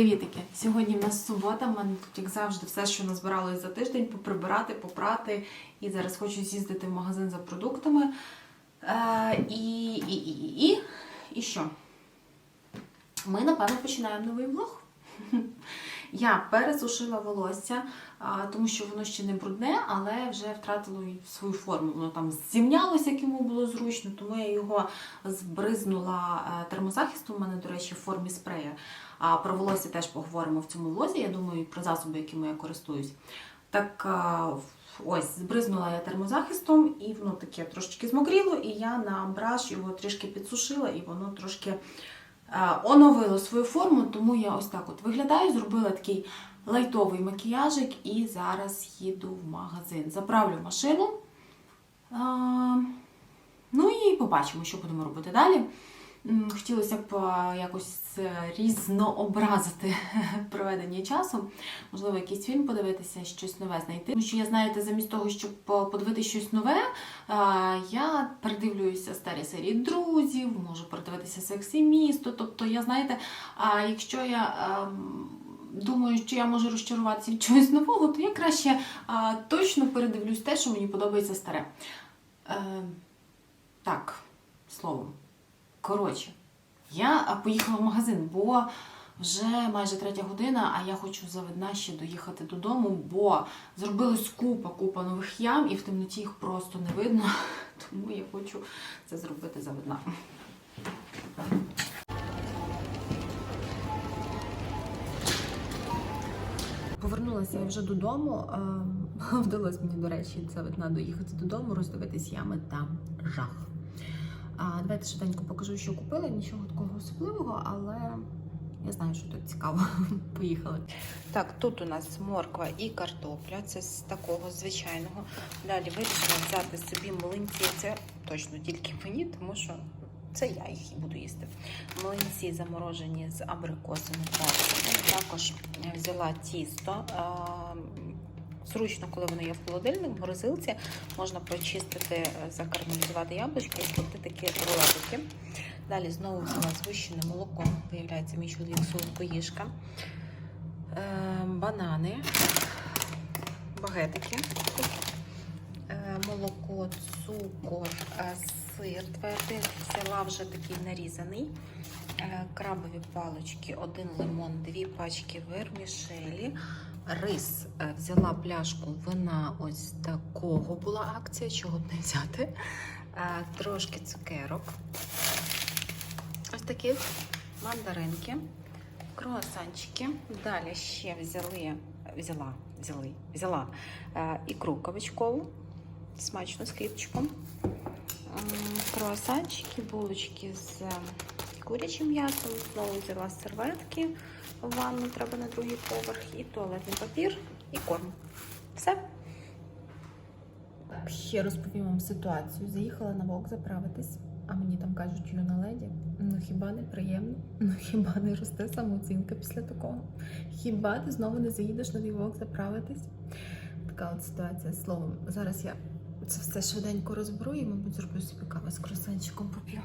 Привітики! Сьогодні в нас субота. в мене тут, як завжди, все, що назбиралось за тиждень, поприбирати, попрати. І зараз хочу з'їздити в магазин за продуктами. Е, і, і, і, і, і, що? Ми, напевно, починаємо новий влог. Я пересушила волосся, тому що воно ще не брудне, але вже втратило свою форму. Воно там зімнялося, як йому було зручно, тому я його збризнула е, термозахистом. У мене, до речі, в формі спрея. А про волосся теж поговоримо в цьому влозі. Я думаю, і про засоби, якими я користуюсь. Так ось збризнула я термозахистом, і воно таке трошечки змокріло, і я на браш його трішки підсушила, і воно трошки е, оновило свою форму, тому я ось так от виглядаю, зробила такий лайтовий макіяжик і зараз їду в магазин. Заправлю машину. Ну і побачимо, що будемо робити далі. Хотілося б якось е, різнообразити проведення часу. Можливо, якийсь фільм подивитися, щось нове знайти. Тому що я, знаєте, замість того, щоб е, подивитися щось нове, я передивлююся старі серії друзів, можу передивитися секс і місто. Тобто, я знаєте, якщо я. ем, Думаю, що я можу розчаруватися чогось нового, то я краще точно передивлюсь те, що мені подобається старе. Е, так, словом. Коротше, я поїхала в магазин, бо вже майже третя година, а я хочу за видна ще доїхати додому, бо зробилась купа, купа нових ям, і в темноті їх просто не видно. Тому я хочу це зробити за видна. Повернулася я вже додому. ем, Вдалося мені, до речі, це видна доїхати додому, роздивитись ями там жах. А, давайте швиденько покажу, що купила. Нічого такого особливого, але я знаю, що тут цікаво. Поїхали. Так, тут у нас морква і картопля. Це з такого звичайного. Далі вирішила взяти собі млинці. Це точно тільки мені, тому що це я їх і буду їсти. Млинці заморожені з абрикосами. Також взяла тісто. Зручно, коли воно є в холодильник, в морозилці можна прочистити, е, закармелізувати яблучки і спекти такі рулетики. Далі знову взяла згущене молоко. Виявляється, мій чоловік солодкоїжка. Е, банани, багетики, е, молоко, цукор, сир твердий. Взяла вже такий нарізаний. Крабові палички, один лимон, дві пачки вермішелі. Рис Е, взяла пляшку вина ось такого була акція, чого б не взяти. Е, Трошки цукерок. Ось такі мандаринки, круасанчики. Далі ще взяли, взяла, взяли, взяла е, ікру кабачкову, смачно з хлібчиком. Круасанчики, булочки з курячим м'ясом. Знову взяла серветки в ванну, треба на другий поверх, і туалетний папір, і корм. Все. Ще розповім вам ситуацію. Заїхала на вок заправитись, а мені там кажуть, юна леді. Ну хіба не приємно? Ну хіба не росте самооцінка після такого? Хіба ти знову не заїдеш на твій вок заправитись? Така от ситуація. Словом, зараз я це все швиденько розберу і, мабуть, зроблю собі каву з кросанчиком поп'ю.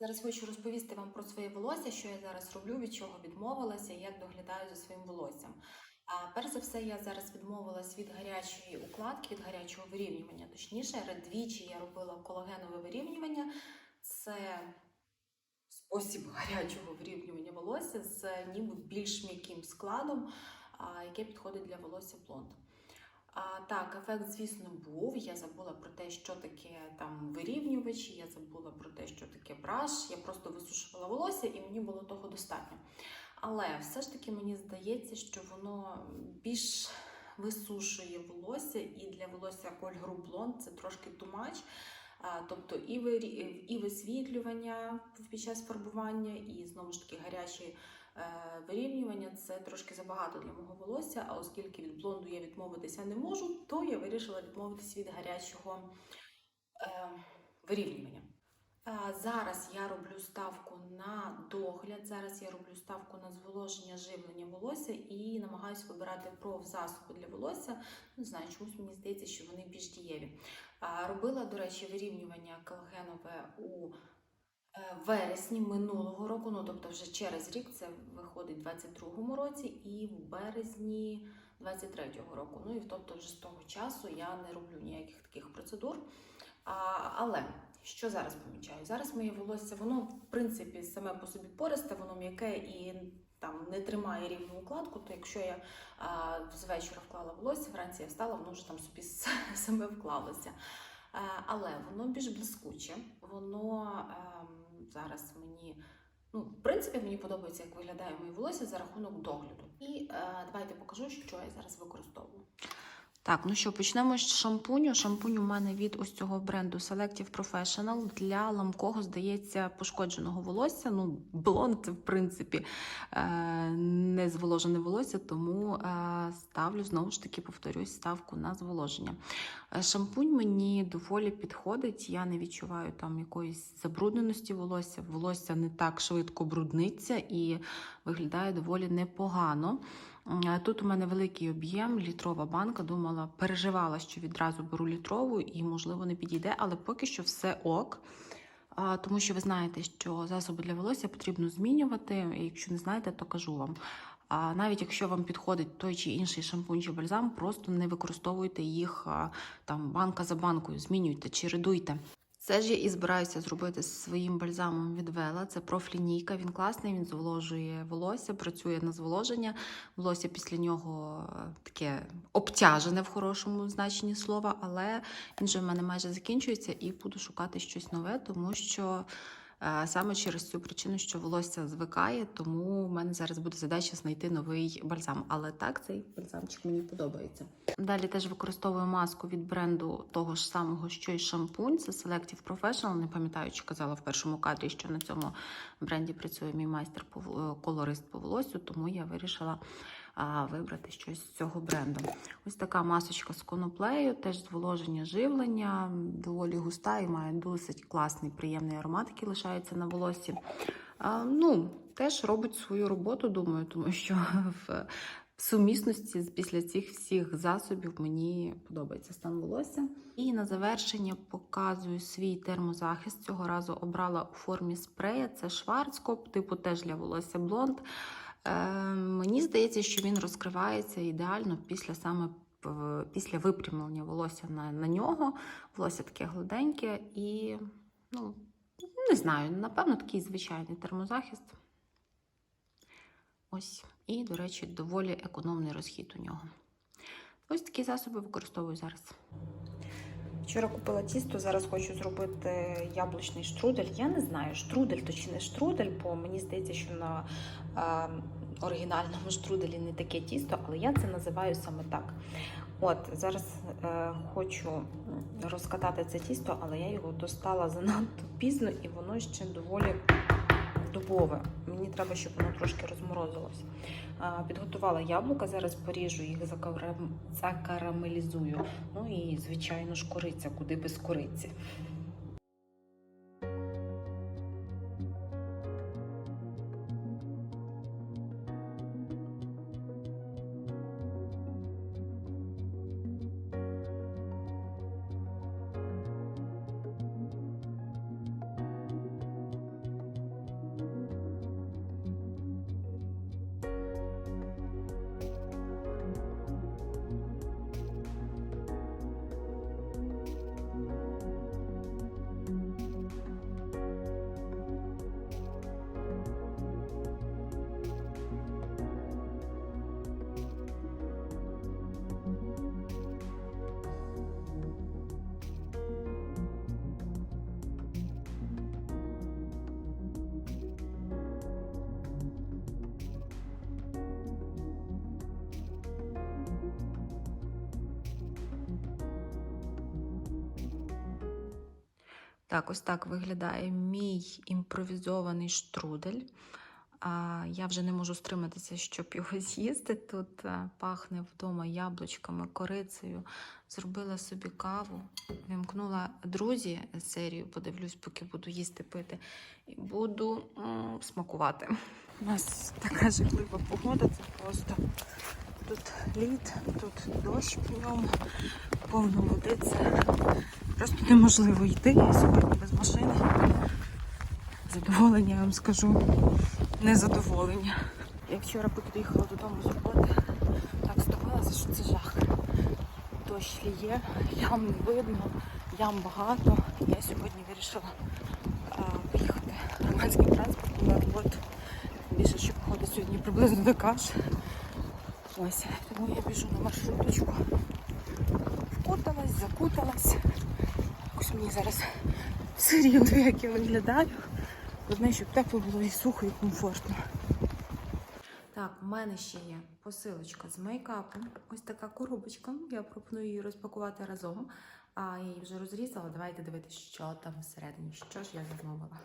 Зараз хочу розповісти вам про своє волосся, що я зараз роблю, від чого відмовилася і як доглядаю за своїм волоссям. А перш за все, я зараз відмовилась від гарячої укладки, від гарячого вирівнювання. Точніше, двічі я робила колагенове вирівнювання. Це спосіб гарячого вирівнювання волосся з ніби більш м'яким складом, яке підходить для волосся блонд. А, так, ефект, звісно, був. Я забула про те, що таке там вирівнювачі, я забула про те, що таке браш. Я просто висушувала волосся і мені було того достатньо. Але все ж таки мені здається, що воно більш висушує волосся, і для волосся кольору блонд це трошки тумач. Тобто і висвітлювання під час фарбування, і знову ж таки гарячі вирівнювання це трошки забагато для мого волосся. А оскільки від блонду я відмовитися не можу, то я вирішила відмовитися від гарячого е, вирівнювання. Зараз я роблю ставку на догляд. Зараз я роблю ставку на зволоження живлення волосся і намагаюся вибирати профзасоби для волосся. Не знаю, чомусь мені здається, що вони більш дієві. Робила, до речі, вирівнювання колагенове у Е, вересні минулого року, ну тобто вже через рік, це виходить в 22-му році, і в березні 23-го року. Ну і тобто вже з того часу я не роблю ніяких таких процедур. А, але що зараз помічаю? Зараз моє волосся, воно в принципі саме по собі пористе, воно м'яке і там не тримає рівну укладку. То якщо я а, з вечора вклала волосся, вранці я встала, воно вже там собі саме вклалося. Е, Але воно більш блискуче, воно ем, зараз мені. Ну, в принципі, мені подобається, як виглядає моє волосся за рахунок догляду. І е, давайте покажу, що я зараз використовую. Так, ну що, почнемо з шампуню. Шампунь у мене від ось цього бренду Selective Professional для ламкого, здається, пошкодженого волосся. Ну, блонд, в принципі, е, не зволожене волосся, тому е, ставлю знову ж таки, повторюсь, ставку на зволоження. Е, Шампунь мені доволі підходить. Я не відчуваю там якоїсь забрудненості волосся. Волосся не так швидко брудниться і виглядає доволі непогано. Тут у мене великий об'єм, літрова банка. Думала, переживала, що відразу беру літрову і, можливо, не підійде, але поки що все ок. Тому що ви знаєте, що засоби для волосся потрібно змінювати. Якщо не знаєте, то кажу вам. А навіть якщо вам підходить той чи інший шампунь чи бальзам, просто не використовуйте їх там банка за банкою, змінюйте, чередуйте. Це ж я і збираюся зробити зі своїм бальзамом від Вела. Це профлінійка. Він класний, він зволожує волосся, працює на зволоження. Волосся після нього е, таке обтяжене в хорошому значенні слова, але він же в мене майже закінчується і буду шукати щось нове, тому що саме через цю причину, що волосся звикає, тому в мене зараз буде задача знайти новий бальзам. Але так, цей бальзамчик мені подобається. Далі теж використовую маску від бренду того ж самого, що й шампунь. Це Selective Professional. Не пам'ятаю, чи казала в першому кадрі, що на цьому бренді працює мій майстер по колорист по волосю, тому я вирішила вибрати щось з цього бренду. Ось така масочка з коноплею, теж зволоження живлення, доволі густа і має досить класний, приємний аромат, який лишається на волоссі. А, ну, теж робить свою роботу, думаю, тому що в сумісності після цих всіх засобів мені подобається стан волосся. І на завершення показую свій термозахист. Цього разу обрала у формі спрея. Це Шварцкоп, типу теж для волосся блонд. Е, мені здається, що він розкривається ідеально після саме після випрямлення волосся на, на нього. Волосся таке гладеньке і, ну, не знаю, напевно, такий звичайний термозахист. Ось. І, до речі, доволі економний розхід у нього. Ось такі засоби використовую зараз. Вчора купила тісто, зараз хочу зробити яблучний штрудель. Я не знаю, штрудель то чи не штрудель, бо мені здається, що на е, оригінальному штруделі не таке тісто, але я це називаю саме так. От, зараз е, хочу розкатати це тісто, але я його достала занадто пізно і воно ще доволі дубове. Мені треба, щоб воно трошки розморозилось. Підготувала яблука, зараз поріжу їх, закарам- закарамелізую. Ну і, звичайно ж, кориця, куди без кориці. Так, ось так виглядає мій імпровізований штрудель. Я вже не можу стриматися, щоб його з'їсти. Тут пахне вдома яблучками, корицею. Зробила собі каву, вімкнула друзі серію, подивлюсь, поки буду їсти пити, і буду м, смакувати. У нас така жахлива погода, це просто тут лід, тут дощ ньому, повно води. Це Просто неможливо йти сьогодні без машини. задоволення, я вам скажу. Незадоволення. Я вчора поки доїхала додому з роботи, так стомилася, що це жах. Дощ ліє, ям не видно, ям багато. Я сьогодні вирішила а, поїхати громадським транспортом на. Більше, що походить сьогодні приблизно така ж. Ось, тому я біжу на маршруточку. Вкуталась, закуталась. Ось мені зараз все рівно, як я виглядаю. Головне, щоб тепло було і сухо, і комфортно. Так, в мене ще є посилочка з мейкапом. Ось така коробочка. Я пропоную її розпакувати разом. А я її вже розрізала. Давайте дивитися, що там всередині. Що ж я замовила.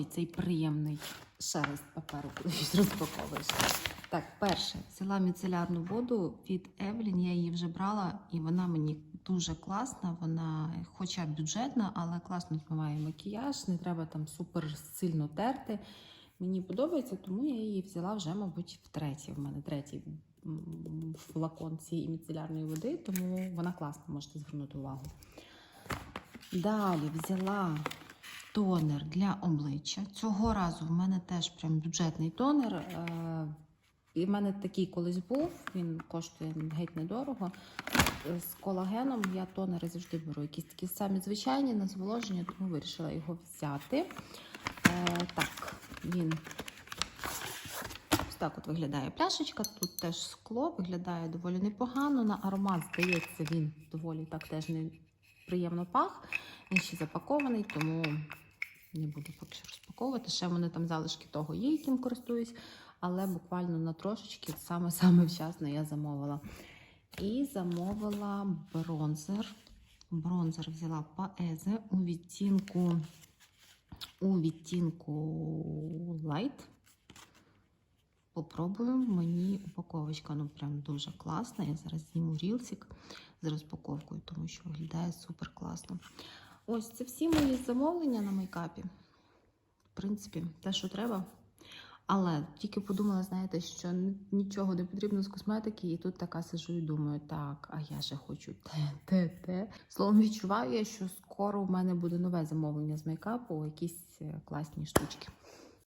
Ой, цей приємний шелест паперу, коли розпаковуєш. Так, перше, взяла міцелярну воду від Евелін, я її вже брала, і вона мені дуже класна. Вона, хоча бюджетна, але класно змиває макіяж, не треба там супер сильно терти. Мені подобається, тому я її взяла вже, мабуть, втретє. В мене третій флакон цієї міцелярної води, тому вона класна, можете звернути увагу. Далі взяла тонер для обличчя. Цього разу в мене теж прям бюджетний тонер. Е, І в мене такий колись був, він коштує геть недорого. Е, З колагеном я тонери завжди беру. Якісь такі самі звичайні на зволоження, тому вирішила його взяти. Е, Так, він так от виглядає пляшечка. Тут теж скло, виглядає доволі непогано. На аромат, здається, він доволі так теж неприємно пах. Він ще запакований, тому не буду поки що розпаковувати. Ще мене там залишки того є, яким користуюсь, але буквально на трошечки, саме-саме вчасно я замовила. І замовила бронзер. Бронзер взяла Paese у відтінку у відтінку Light. Попробую. Мені упаковочка ну прям дуже класна. Я зараз зніму рілсик з розпаковкою, тому що виглядає супер класно. Ось це всі мої замовлення на мейкапі. В принципі, те, що треба. Але тільки подумала, знаєте, що нічого не потрібно з косметики, і тут така сижу і думаю, так, а я же хочу те, те, те. Словом, відчуваю я, що скоро в мене буде нове замовлення з мейкапу, якісь е, класні штучки.